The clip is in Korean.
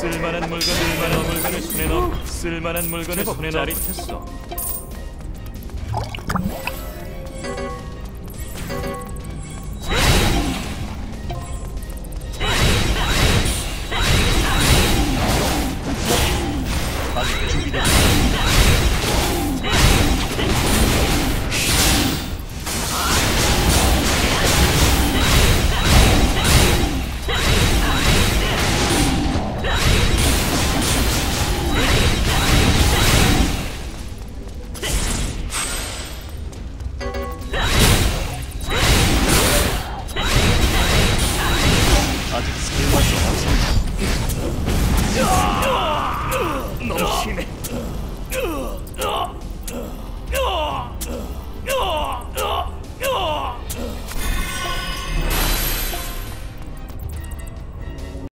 쓸만한 물건을 만한 물건을 손에 넣어. 쓸만한 물건을 손에 넣어. 짜릿했어.